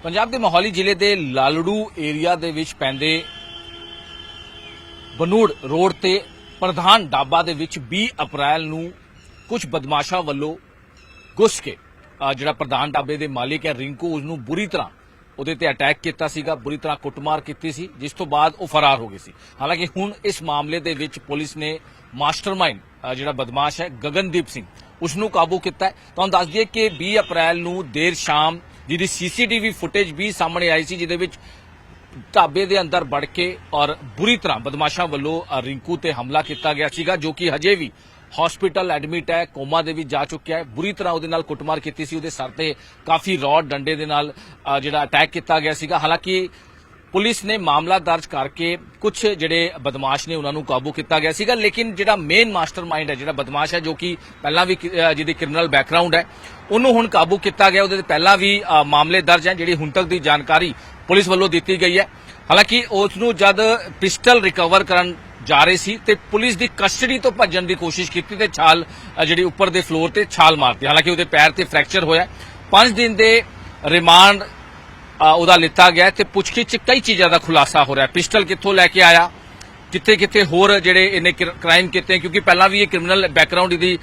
ਪੰਜਾਬ ਦੇ ਮੋਹਾਲੀ ਜ਼ਿਲ੍ਹੇ ਦੇ ਲਾਲੜੂ ਏਰੀਆ ਦੇ ਵਿੱਚ ਪੈਂਦੇ ਬਨੂੜ ਰੋਡ ਤੇ ਪ੍ਰਧਾਨ ਡਾਬਾ ਦੇ ਵਿੱਚ 20 ਅਪ੍ਰੈਲ ਨੂੰ ਕੁਝ ਬਦਮਾਸ਼ਾਂ ਵੱਲੋਂ ਘੁਸ ਕੇ, ਅਹ ਜਿਹੜਾ ਪ੍ਰਧਾਨ ਡਾਬੇ ਦੇ ਮਾਲਿਕ ਹੈ, ਰਿੰਕੂ ਉਸ ਨੂੰ ਬੁਰੀ ਤਰ੍ਹਾਂ ਉਹਦੇ ਤੇ ਅਟੈਕ ਕੀਤਾ ਸੀਗਾ ਬੁਰੀ ਤਰ੍ਹਾਂ ਕੁੱਟਮਾਰ ਕੀਤੀ ਸੀ ਜਿਸ ਤੋਂ ਬਾਅਦ ਉਹ ਫਰਾਰ ਹੋ ਗਏ ਸੀ। ਹਾਲਾਂਕਿ ਹੁਣ ਇਸ ਮਾਮਲੇ ਦੇ ਵਿੱਚ ਪੁਲਿਸ ਨੇ ਮਾਸਟਰਮਾਈਂਡ ਜਿਹੜਾ ਬਦਮਾਸ਼ ਹੈ ਗਗਨਦੀਪ ਸਿੰਘ ਉਸ ਨੂੰ ਕਾਬੂ ਕੀਤਾ ਹੈ। ਤੁਹਾਨੂੰ ਦੱਸ ਦਈਏ ਕਿ 20 ਅਪ੍ਰੈਲ ਨੂੰ ਦੇਰ ਸ਼ਾਮ ਜਿਹਦੀ ਸੀਸੀਟੀਵੀ ਫੁਟੇਜ ਵੀ ਸਾਹਮਣੇ ਆਈ ਸੀ ਜਿਹਦੇ ਵਿੱਚ ਢਾਬੇ ਦੇ ਅੰਦਰ ਵੜ ਕੇ ਔਰ ਬੁਰੀ ਤਰ੍ਹਾਂ ਬਦਮਾਸ਼ਾਂ ਵੱਲੋਂ ਅ, ਰਿੰਕੂ ਤੇ ਹਮਲਾ ਕੀਤਾ ਗਿਆ ਸੀਗਾ ਜੋ ਕਿ ਹਜੇ ਵੀ ਹਸਪੀਟਲ ਐਡਮਿਟ ਹੈ, ਕੋਮਾ ਦੇ ਵਿੱਚ ਜਾ ਚੁੱਕਿਆ ਹੈ। ਬੁਰੀ ਤਰ੍ਹਾਂ ਉਹਦੇ ਨਾਲ ਕੁੱਟਮਾਰ ਕੀਤੀ ਸੀ। ਉਹਦੇ ਸਰ ਤੇ ਕਾਫੀ ਰੌਡ ਡੰਡੇ ਦੇ ਨਾਲ ਜਿਹੜਾ ਅਟੈਕ ਕੀਤਾ ਗਿਆ ਸੀਗਾ। ਹਾਲਾਂਕਿ ਪੁਲਿਸ ਨੇ ਮਾਮਲਾ ਦਰਜ ਕਰਕੇ ਕੁਝ ਜਿਹੜੇ ਬਦਮਾਸ਼ ਨੇ ਉਹਨਾਂ ਨੂੰ ਕਾਬੂ ਕੀਤਾ ਗਿਆ ਸੀਗਾ। ਲੇਕਿਨ ਜਿਹੜਾ ਮੇਨ ਮਾਸਟਰਮਾਈਂਡ ਹੈ, ਜਿਹੜਾ ਬਦਮਾਸ਼ ਹੈ, ਜੋ ਕਿ ਪਹਿਲਾਂ ਵੀ ਜਿਹਦੀ ਕ੍ਰਿਮੀਨਲ ਬੈਕਗ੍ਰਾਉਂਡ ਹੈ, ਉਹਨੂੰ ਹੁਣ ਕਾਬੂ ਕੀਤਾ ਗਿਆ। ਉਹਦੇ ਤੇ ਪਹਿਲਾਂ ਵੀ ਮਾਮਲੇ ਦਰਜ ਹੈ, ਜਿਹੜੀ ਹੁਣ ਤੱਕ ਦੀ ਜਾਣਕਾਰੀ ਪੁਲਿਸ ਵੱਲੋਂ ਦਿੱਤੀ ਗਈ ਹੈ। ਹਾਲਾਂਕਿ ਉਸ ਨੂੰ ਜਦ ਪਿਸਟਲ ਰਿਕਵਰ ਕਰਨ ਜਾ ਰਹੇ ਸੀ ਤੇ ਪੁਲਿਸ ਦੀ ਕਸਟਡੀ ਤੋਂ ਭੱਜਣ ਦੀ ਕੋਸ਼ਿਸ਼ ਕੀਤੀ ਤੇ ਛਾਲ ਜਿਹੜੀ ਉੱਪਰ ਦੇ ਫਲੋਰ ਤੇ ਛਾਲ ਮਾਰਤੀ। ਹਾਲਾਂਕਿ ਉਹਦੇ ਪੈਰ ਤੇ ਫ੍ਰੈਕਚਰ ਹੋਇਆ। 5 ਦਿਨ ਦੇ ਰਿਮਾਂਡ ਉਹਦਾ ਲਿੱਤਾ ਗਿਆ ਤੇ ਪੁੱਛਗਿੱਛ ਕਈ ਚੀਜ਼ਾਂ ਦਾ ਖੁਲਾਸਾ ਹੋ ਰਿਹਾ। ਪਿਸਟਲ ਕਿੱਥੋਂ ਲੈ ਕੇ ਆਇਆ? ਕਿੱਥੇ ਕਿੱਥੇ ਹੋਰ ਜਿਹੜੇ ਇਹਨੇ ਕ੍ਰਾਈਮ ਕੀਤੇ ਕਿਉਂਕਿ ਪਹਿਲਾਂ ਵੀ ਇਹ ਕ੍ਰਿਮੀਨਲ ਬੈਕਗ੍ਰਾਉਂਡ ਇਹਦੀ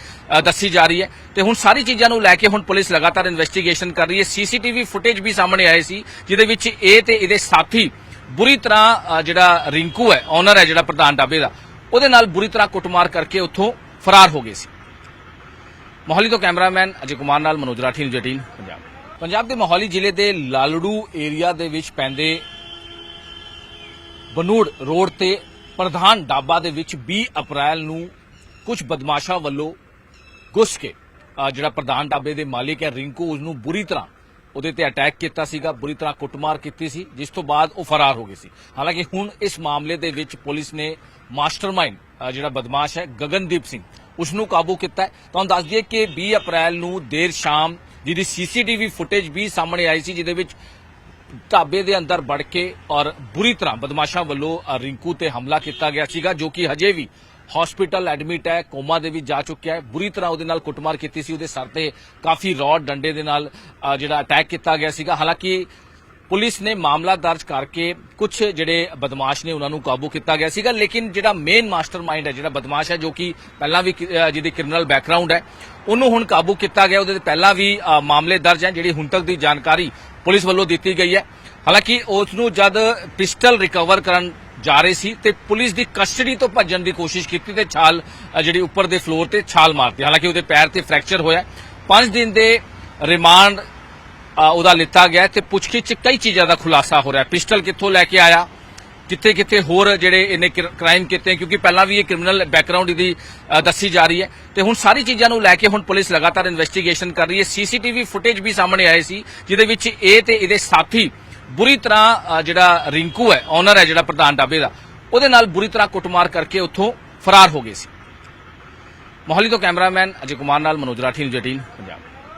ਦੱਸੀ ਜਾ ਰਹੀ ਹੈ। ਤੇ ਹੁਣ ਸਾਰੀ ਚੀਜ਼ਾਂ ਨੂੰ ਲੈ ਕੇ ਹੁਣ ਪੁਲਿਸ ਲਗਾਤਾਰ ਇਨਵੈਸਟੀਗੇਸ਼ਨ ਕਰ ਰਹੀ ਹੈ। ਸੀਸੀਟੀਵੀ ਫੁਟੇਜ ਵੀ ਸਾਹਮਣੇ ਆਏ ਸੀ, ਜਿਹਦੇ ਵਿੱਚ ਇਹ ਤੇ ਇਹਦੇ ਸਾਥੀ ਬੁਰੀ ਤਰ੍ਹਾਂ ਜਿਹੜਾ ਰਿੰਕੂ ਹੈ ਓਨਰ ਹੈ ਜਿਹੜਾ ਪ੍ਰਧਾਨ ਢਾਬੇ ਦਾ, ਉਹਦੇ ਨਾਲ ਬੁਰੀ ਤਰ੍ਹਾਂ ਕੁੱਟਮਾਰ ਕਰਕੇ ਉੱਥੋਂ ਫਰਾਰ ਹੋ ਗਏ ਸੀ। ਮੋਹਾਲੀ ਤੋਂ ਕੈਮਰਾਮੈਨ ਅਜੇ ਕੁਮਾਰ ਨਾਲ ਮਨੋਜ ਰਾਠੀ, ਨਿਊਜ਼ 18 ਪੰਜਾਬ। ਪੰਜਾਬ ਦੇ ਮੋਹਾਲੀ ਜ਼ਿਲ੍ਹੇ ਦੇ ਲਾਲੜੂ ਏਰੀਆ ਦੇ ਵਿੱਚ ਪੈਂਦੇ ਬਨੂੜ ਰੋਡ ਤੇ ਪ੍ਰਧਾਨ ਢਾਬਾ ਦੇ ਵਿੱਚ 20 ਅਪ੍ਰੈਲ ਨੂੰ ਕੁਝ ਬਦਮਾਸ਼ਾਂ ਵੱਲੋਂ ਘੁਸ ਕੇ ਜਿਹੜਾ ਪ੍ਰਧਾਨ ਢਾਬੇ ਦੇ ਮਾਲਿਕ ਹੈ, ਰਿੰਕੂ ਉਸ ਨੂੰ ਬੁਰੀ ਤਰ੍ਹਾਂ ਉਹਦੇ ਤੇ ਅਟੈਕ ਕੀਤਾ ਸੀਗਾ ਬੁਰੀ ਤਰ੍ਹਾਂ ਕੁੱਟਮਾਰ ਕੀਤੀ ਸੀ ਜਿਸ ਤੋਂ ਬਾਅਦ ਉਹ ਫਰਾਰ ਹੋ ਗਏ ਸੀ। ਹਾਲਾਂਕਿ ਹੁਣ ਇਸ ਮਾਮਲੇ ਦੇ ਵਿੱਚ ਪੁਲਿਸ ਨੇ ਮਾਸਟਰਮਾਈਂਡ ਜਿਹੜਾ ਬਦਮਾਸ਼ ਹੈ ਗਗਨਦੀਪ ਸਿੰਘ ਉਸ ਨੂੰ ਕਾਬੂ ਕੀਤਾ ਹੈ। ਤੁਹਾਨੂੰ ਦੱਸ ਦਈਏ ਕਿ 20 ਅਪ੍ਰੈਲ ਨੂੰ ਦੇਰ ਸ਼ਾਮ ਜਿਹਦੀ ਸੀਸੀਟੀਵੀ ਫੁਟੇਜ ਵੀ ਸਾਹਮਣੇ ਆਈ ਸੀ ਜਿਹਦੇ ਵਿੱਚ ਢਾਬੇ ਦੇ ਅੰਦਰ ਵੜ ਕੇ ਔਰ ਬੁਰੀ ਤਰ੍ਹਾਂ ਬਦਮਾਸ਼ਾਂ ਵੱਲੋਂ ਅ, ਰਿੰਕੂ ਤੇ ਹਮਲਾ ਕੀਤਾ ਗਿਆ ਸੀਗਾ ਜੋ ਕਿ ਹਜੇ ਵੀ ਹਸਪੀਟਲ ਐਡਮਿਟ ਹੈ, ਕੋਮਾ ਦੇ ਵਿੱਚ ਜਾ ਚੁੱਕਿਆ ਹੈ। ਬੁਰੀ ਤਰ੍ਹਾਂ ਉਹਦੇ ਨਾਲ ਕੁੱਟਮਾਰ ਕੀਤੀ ਸੀ। ਉਹਦੇ ਸਰ ਤੇ ਕਾਫੀ ਰੌਡ ਡੰਡੇ ਦੇ ਨਾਲ ਜਿਹੜਾ ਅਟੈਕ ਕੀਤਾ ਗਿਆ ਸੀਗਾ। ਹਾਲਾਂਕਿ ਪੁਲਿਸ ਨੇ ਮਾਮਲਾ ਦਰਜ ਕਰਕੇ ਕੁਝ ਜਿਹੜੇ ਬਦਮਾਸ਼ ਨੇ ਉਹਨਾਂ ਨੂੰ ਕਾਬੂ ਕੀਤਾ ਗਿਆ ਸੀਗਾ। ਲੇਕਿਨ ਜਿਹੜਾ ਮੇਨ ਮਾਸਟਰਮਾਈਂਡ ਹੈ, ਜਿਹੜਾ ਬਦਮਾਸ਼ ਹੈ, ਜੋ ਕਿ ਪਹਿਲਾਂ ਵੀ ਜਿਹਦੀ ਕ੍ਰਿਮੀਨਲ ਬੈਕਗ੍ਰਾਉਂਡ ਹੈ, ਉਹਨੂੰ ਹੁਣ ਕਾਬੂ ਕੀਤਾ ਗਿਆ। ਉਹਦੇ ਤੇ ਪਹਿਲਾਂ ਵੀ ਮਾਮਲੇ ਦਰਜ ਹੈ, ਜਿਹੜੀ ਹੁਣ ਤੱਕ ਦੀ ਜਾਣਕਾਰੀ ਪੁਲਿਸ ਵੱਲੋਂ ਦਿੱਤੀ ਗਈ ਹੈ। ਹਾਲਾਂਕਿ ਉਸ ਨੂੰ ਜਦ ਪਿਸਟਲ ਰਿਕਵਰ ਕਰਨ ਜਾ ਰਹੇ ਸੀ ਤੇ ਪੁਲਿਸ ਦੀ ਕਸਟਡੀ ਤੋਂ ਭੱਜਣ ਦੀ ਕੋਸ਼ਿਸ਼ ਕੀਤੀ ਤੇ ਛਾਲ ਜਿਹੜੀ ਉੱਪਰ ਦੇ ਫਲੋਰ ਤੇ ਛਾਲ ਮਾਰਤੀ। ਹਾਲਾਂਕਿ ਉਹਦੇ ਪੈਰ ਤੇ ਫ੍ਰੈਕਚਰ ਹੋਇਆ। 5 ਦਿਨ ਦੇ ਰਿਮਾਂਡ ਉਹਦਾ ਲਿੱਤਾ ਗਿਆ ਤੇ ਪੁੱਛਗਿੱਛ ਕਈ ਚੀਜ਼ਾਂ ਦਾ ਖੁਲਾਸਾ ਹੋ ਰਿਹਾ। ਪਿਸਟਲ ਕਿੱਥੋਂ ਲੈ ਕੇ ਆਇਆ? ਕਿੱਥੇ ਕਿੱਥੇ ਹੋਰ ਜਿਹੜੇ ਇਹਨੇ ਕ੍ਰਾਈਮ ਕੀਤੇ? ਕਿਉਂਕਿ ਪਹਿਲਾਂ ਵੀ ਇਹ ਕ੍ਰਿਮੀਨਲ ਬੈਕਗ੍ਰਾਉਂਡ ਇਹਦੀ ਦੱਸੀ ਜਾ ਰਹੀ ਹੈ। ਤੇ ਹੁਣ ਸਾਰੀ ਚੀਜ਼ਾਂ ਨੂੰ ਲੈ ਕੇ ਹੁਣ ਪੁਲਿਸ ਲਗਾਤਾਰ ਇਨਵੈਸਟੀਗੇਸ਼ਨ ਕਰ ਰਹੀ ਹੈ। ਸੀਸੀਟੀਵੀ ਫੁਟੇਜ ਵੀ ਸਾਹਮਣੇ ਆਏ ਸੀ, ਜਿਹਦੇ ਵਿੱਚ ਇਹ ਤੇ ਇਹਦੇ ਸਾਥੀ ਬੁਰੀ ਤਰ੍ਹਾਂ ਜਿਹੜਾ ਰਿੰਕੂ ਹੈ ਓਨਰ ਹੈ ਜਿਹੜਾ ਪ੍ਰਧਾਨ ਡਾਬੇ ਦਾ, ਉਹਦੇ ਨਾਲ ਬੁਰੀ ਤਰ੍ਹਾਂ ਕੁੱਟਮਾਰ ਕਰਕੇ ਉੱਥੋਂ ਫਰਾਰ ਹੋ ਗਏ ਸੀ। ਮੋਹਾਲੀ ਤੋਂ ਕੈਮਰਾਮੈਨ ਅਜੇ ਕੁਮਾਰ ਨਾਲ, ਮਨੋਜ ਰਾਠੀ, ਨਿਊਜ਼ 18 ਪੰਜਾਬ।